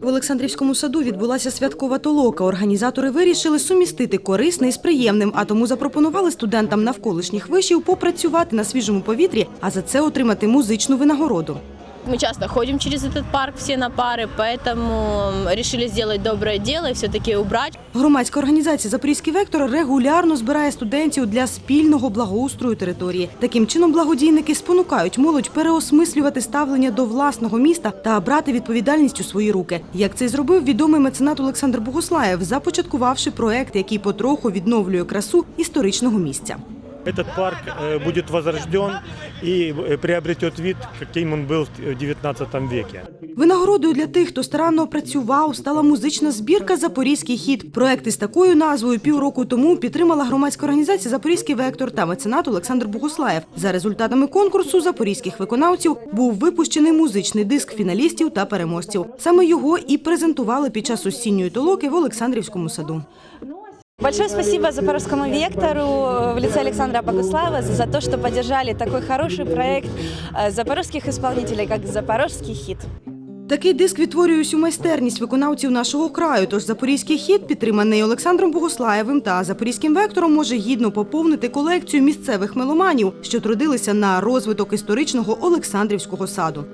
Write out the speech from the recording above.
В Олександрівському саду відбулася святкова толока. Організатори вирішили сумістити корисне із приємним, а тому запропонували студентам навколишніх вишів попрацювати на свіжому повітрі, а за це отримати музичну винагороду. Мы часто ходим через этот парк все на пары, поэтому решили сделать доброе дело и все-таки убрать. Громадська організація Запорізький вектор регулярно збирає студентів для спільного благоустрою території. Таким чином, благодійники спонукають молодь переосмислювати ставлення до власного міста та брати відповідальність у свої руки. Як це й зробив відомий меценат Олександр Богуслаєв, започаткувавши проект, який потроху відновлює красу історичного місця. Этот парк э, будет возрожден и э, приобретет вид, каким он был в XIX веке. Винагородою для тих, хто старанно працював, стала музична збірка Запорізький хід. Проект із такою назвою півроку тому підтримала громадська організація Запорізький вектор та меценат Олександр Богуслаєв. За результатами конкурсу запорізьких виконавців був випущений музичний диск фіналістів та переможців. Саме його і презентували під час осінньої толоки в Олександрівському саду. Большое спасибо Запорожскому вектору в лице Александра Богуслава за то, что поддержали такой хороший проект э, запорожских исполнителей, как «Запорожский хит». Такий диск відтворює усю майстерність виконавців нашого краю. Тож запорізький хід, підтриманий Олександром Богуслаєвим та запорізьким вектором, може гідно поповнити колекцію місцевих меломанів, що трудилися на розвиток історичного Олександрівського саду.